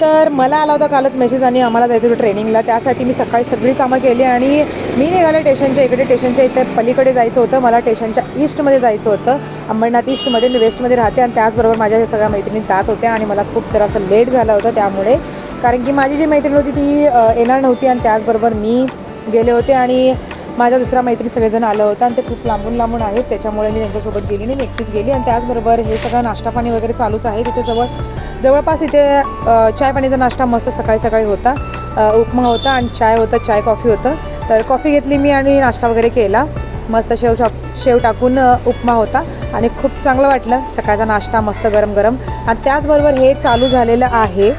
तर मला आला होता कालच मेसेज आणि आम्हाला जायचं होतं ट्रेनिंगला त्यासाठी मी सकाळी सगळी कामं केली आणि मी निघाले स्टेशनच्या इकडे. स्टेशनच्या इथे पलीकडे जायचं होतं. मला स्टेशनच्या ईस्टमध्ये जायचं होतं. अंबरनाथ ईस्टमध्ये मी वेस्टमध्ये राहते आणि त्याचबरोबर माझ्या सगळ्या मैत्रिणी जात होत्या आणि मला खूप जरासं लेट झालं होतं त्यामुळे. कारण की माझी जी मैत्रीण होती ती येणार नव्हती आणि त्याचबरोबर मी गेले होते आणि माझ्या दुसऱ्या मैत्रीण सगळेजण आलं होतं आणि ते खूप लांबून लांबून आहेत. त्याच्यामुळे मी त्यांच्यासोबत गेली नाही मी एकटीच गेली आणि त्याचबरोबर हे सगळं नाश्ता पाणी वगैरे चालूच आहे. तिथे जवळ जवळपास इथे चाय पाणीचा नाश्ता मस्त सकाळी सकाळी होता. उपमा होता आणि चाय होतं चाय कॉफी होतं. तर कॉफी घेतली मी आणि नाश्ता वगैरे केला. मस्त शेव टाक शेव टाकून उपमा होता आणि खूप चांगलं वाटलं. सकाळचा नाश्ता मस्त गरम गरम आणि त्याचबरोबर हे चालू झालेलं आहे.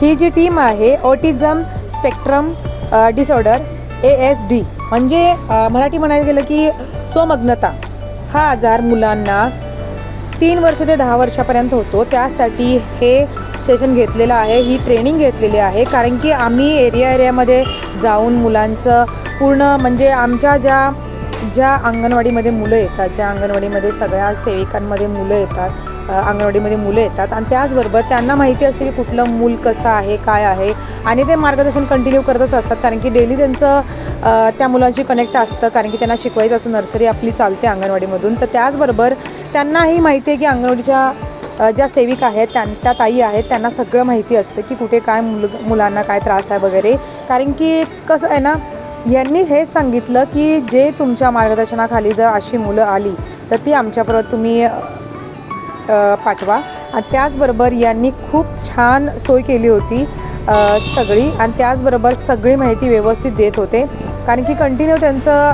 ही जी टीम आहे autism spectrum disorder A S D. म्हणजे मराठी म्हणायला गेलं की स्वमग्नता हा आजार मुलांना तीन वर्ष ते दहा वर्षापर्यंत होतो. त्यासाठी हे सेशन घेतलेलं आहे ही ट्रेनिंग घेतलेली आहे. कारण की आम्ही एरिया एरियामध्ये जाऊन मुलांचं पूर्ण म्हणजे आमच्या ज्या ज्या अंगणवाडीमध्ये मुलं येतात ज्या अंगणवाडीमध्ये सगळ्या सेविकांमध्ये मुलं येतात अंगणवाडीमध्ये मुलं येतात आणि त्याचबरोबर त्यांना माहिती असते की कुठलं मूल कसं आहे काय आहे आणि ते मार्गदर्शन कंटिन्यू करतच असतात. कारण की डेली त्यांचं त्या मुलांशी कनेक्ट असतं. कारण की त्यांना शिकवायचं असं नर्सरी आपली चालते अंगणवाडीमधून. तर त्याचबरोबर त्यांनाही माहिती आहे की अंगणवाडीच्या ज्या सेविका आहेत त्यां त्या ताई आहेत त्यांना सगळं माहिती असतं की कुठे काय मुल मुलांना काय त्रास आहे वगैरे. कारण की कसं आहे ना यांनी हे सांगितलं की जे तुमच्या मार्गदर्शनाखाली जर अशी मुलं आली तर ती आमच्याबरोबर तुम्ही पाठवा. आणि त्याचबरोबर यांनी खूप छान सोय केली होती सगळी. आणि त्याचबरोबर सगळी माहिती व्यवस्थित देत होते. कारण की कंटिन्यू त्यांचं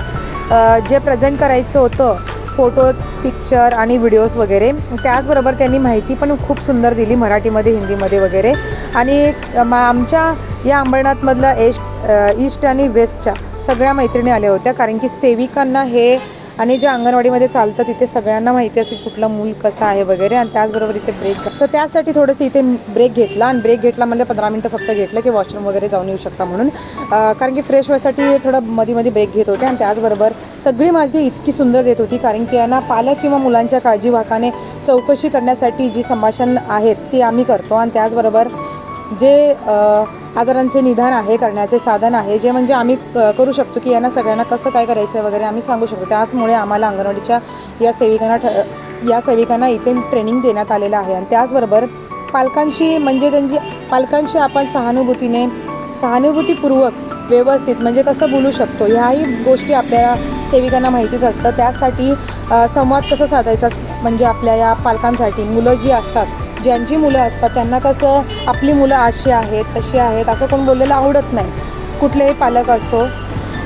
जे प्रेझेंट करायचं होतं फोटोज पिक्चर आणि व्हिडिओज वगैरे त्याचबरोबर त्यांनी माहिती पण खूप सुंदर दिली मराठीमध्ये हिंदीमध्ये वगैरे. आणि मा आमच्या या अंबरनाथमधलं एश ईस्ट आणि वेस्टच्या सगळ्या मैत्रिणी आल्या होत्या. कारण की सेविकांना हे आणि जे अंगणवाडीमध्ये चालतं तिथे सगळ्यांना माहिती असेल कुठलं मूल कसं आहे वगैरे. आणि त्याचबरोबर इथे ब्रेक तर त्यासाठी थोडंसं इथे ब्रेक घेतला. आणि ब्रेक घेतला म्हणजे पंधरा मिनटं फक्त घेतलं की वॉशरूम वगैरे जाऊन येऊ शकता म्हणून. कारण की फ्रेश व्हायसाठी थोडं मध्ये मध्ये ब्रेक घेत होते. आणि त्याचबरोबर सगळी माहिती इतकी सुंदर देत होती. कारण की यांना पालक किंवा मुलांच्या काळजीवाकाने चौकशी करण्यासाठी जी संभाषण आहेत ती आम्ही करतो. आणि त्याचबरोबर जे आजारांचे निदान आहे करण्याचे साधन आहे जे म्हणजे आम्ही क- करू शकतो की यांना सगळ्यांना कसं काय करायचं आहे वगैरे आम्ही सांगू शकतो. त्याचमुळे आम्हाला अंगणवाडीच्या या सेविकांना ठ या सेविकांना इथे ट्रेनिंग देण्यात आलेलं आहे. आणि त्याचबरोबर पालकांशी म्हणजे त्यांची पालकांशी आपण सहानुभूतीने सहानुभूतीपूर्वक व्यवस्थित म्हणजे कसं बोलू शकतो ह्याही गोष्टी आपल्या सेविकांना माहितीच असतं. त्यासाठी संवाद कसा साधायचा म्हणजे आपल्या या पालकांसाठी? मुलं जी असतात ज्यांची मुलं असतात त्यांना कसं आपली मुलं अशी आहेत तशी आहेत असं कोण बोललेलं आवडत नाही. कुठलेही पालक असो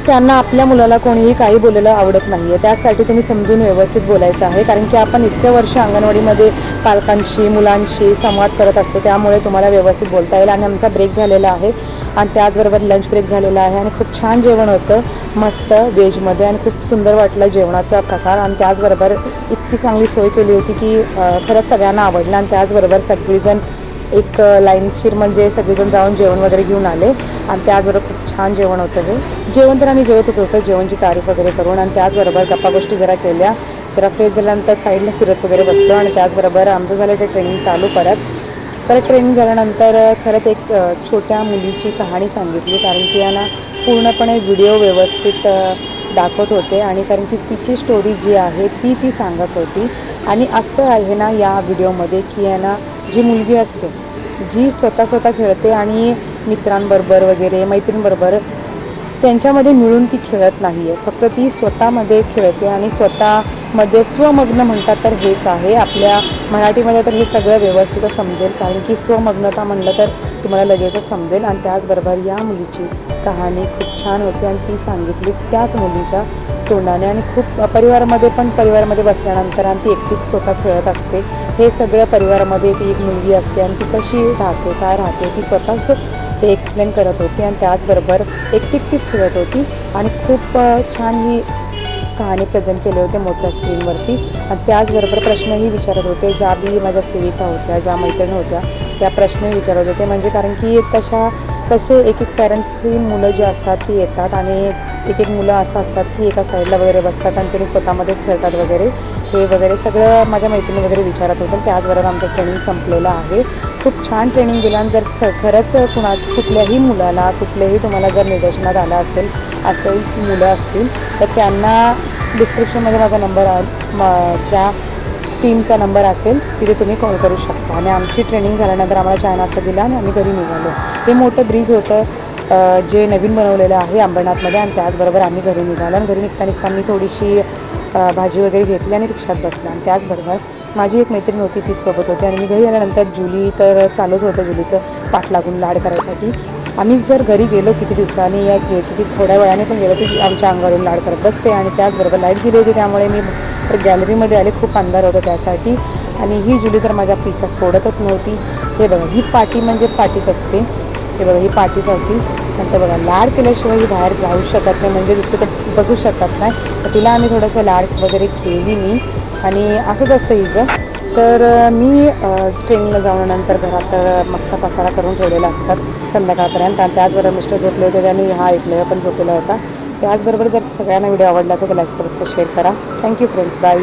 त्यांना आपल्या मुलाला कोणीही काही बोलायला आवडत नाही आहे त्यासाठी तुम्ही समजून व्यवस्थित बोलायचं आहे. कारण की आपण इतक्या वर्ष अंगणवाडीमध्ये पालकांशी मुलांशी संवाद करत असतो. त्यामुळे तुम्हाला व्यवस्थित बोलता येईल आणि आमचा ब्रेक झालेला आहे. आणि त्याचबरोबर लंच ब्रेक झालेला आहे. आणि खूप छान जेवण होतं. मस्त वेजमध्ये आणि खूप सुंदर वाटलं जेवणाचा प्रकार. आणि त्याचबरोबर इतकी चांगली सोय केली होती की खरंच सगळ्यांना आवडलं. आणि त्याचबरोबर सगळीजण एक लाईनशीर म्हणजे सगळेजण जाऊन जेवण वगैरे घेऊन आले. आणि त्याचबरोबर खूप छान जेवण होतं हे. जेवण तर आम्ही जेवतच होतं जेवणची तारीफ वगैरे करून आणि त्याचबरोबर गप्पा गोष्टी जरा केल्या. जरा फ्रेश झाल्यानंतर साईडला फिरत वगैरे बसलो आणि त्याचबरोबर आमचं झालं ते ट्रेनिंग चालू परत. तर ट्रेनिंग झाल्यानंतर खरंच एक छोट्या मुलीची कहाणी सांगितली. कारण की यांना पूर्णपणे व्हिडिओ व्यवस्थित दाखवत होते आणि कारण की तिची स्टोरी जी आहे ती ती सांगत होती. आणि असं आहे ना या व्हिडिओमध्ये की यांना जी मुलगी असते जी स्वतः स्वतः खेळते आणि मित्रांबरोबर वगैरे मैत्रिणींबरोबर त्यांच्यामध्ये मिळून ती खेळत नाही आहे फक्त ती स्वतःमध्ये खेळते आणि स्वतःमध्ये स्वमग्न म्हणतात तर हेच आहे. आपल्या मराठीमध्ये तर हे सगळं व्यवस्थित समजेल कारण की स्वमग्नता म्हणलं तर तुम्हाला लगेचच समजेल. आणि त्याचबरोबर या मुलीची कहाणी खूप छान होती आणि ती सांगितली त्याच मुलीच्या तोंडाने आणि खूप परिवारामध्ये पण परिवारामध्ये बसल्यानंतर आणि ती एकटीच स्वतः खेळत असते. हे सगळं परिवारामध्ये ती एक मुलगी असते आणि ती कशी राहते काय राहते ती स्वतःच ते एक्सप्लेन करत होती आणि त्याचबरोबर एकटी एकटीच खेळत होती आणि खूप छान ही कहाणी प्रेझेंट केले होते मोठ्या स्क्रीनवरती आणि त्याचबरोबर प्रश्नही विचारत होते ज्या बी माझ्या सेविका होत्या ज्या मैत्रिणी होत्या त्या प्रश्नही विचारत होते. म्हणजे कारण की तशा तसे एक एक पॅरेंट्सची मुलं जी असतात ती येतात आणि एक एक मुलं असं असतात की एका साईडला वगैरे बसतात आणि त्यांनी स्वतःमध्येच खेळतात वगैरे. हे वगैरे सगळं माझ्या मैत्रिणी वगैरे विचारत होतं त्याचबरोबर आमचं ट्रेनिंग संपलेलं आहे. खूप छान ट्रेनिंग दिलं आणि जर स खरंच कुणा कुठल्याही मुलाला कुठल्याही तुम्हाला जर निदर्शनात आलं असेल असे मुलं असतील तर त्यांना डिस्क्रिप्शनमध्ये माझा नंबर ज्या टीमचा नंबर असेल तिथे तुम्ही कॉल करू शकता. आणि आमची ट्रेनिंग झाल्यानंतर आम्हाला चाय नाश्ता दिला आणि आम्ही घरी निघालो. हे मोठं ब्रिज होतं जे नवीन बनवलेलं आहे अंबरनाथमध्ये आणि त्याचबरोबर आम्ही घरी निघालो. आणि घरी निघता निघता मी थोडीशी भाजी वगैरे घेतली आणि रिक्षात बसला. आणि त्याचबरोबर माझी एक मैत्रीण होती ती सोबत होती. आणि मी घरी आल्यानंतर जुली तर चालूच होतं जुलीचं पाठ लागून लाड करायसाठी. आम्ही जर घरी गेलो किती दिवसांनी या किती थोड्या वेळाने पण गेलो की आमच्या अंगावरून लाड करत बसते आणि त्याचबरोबर लाइट गेली होती त्यामुळे मी गॅलरीमध्ये आले खूप अंधार होतं त्यासाठी. आणि ही जुली तर माझ्या पिछा सोडतच नव्हती. हे बघा ही पाठी म्हणजे पाठीच असते. हे बघा ही पाठीच होती. नंतर बघा लाड केल्याशिवाय ही बाहेर जाऊ शकत नाही म्हणजे दुसरीकडे बसू शकत नाही. तर तिला आम्ही थोडंसं लाड वगैरे केली मी. आणि असंच असतं हिचं. तर मी ट्रेनिंगला जाऊन नंतर घरात मस्त पसारा करून ठेवलेला असतात संध्याकाळपर्यंत. आणि त्याचबरोबर मिस्टर झोपले होते त्यांनी हा ऐकलेला पण झोपलेला होता. त्याचबरोबर जर सगळ्यांना व्हिडिओ आवडला असेल तर लाईक सबस्क्राईब शेअर करा. Thank you friends. बाय.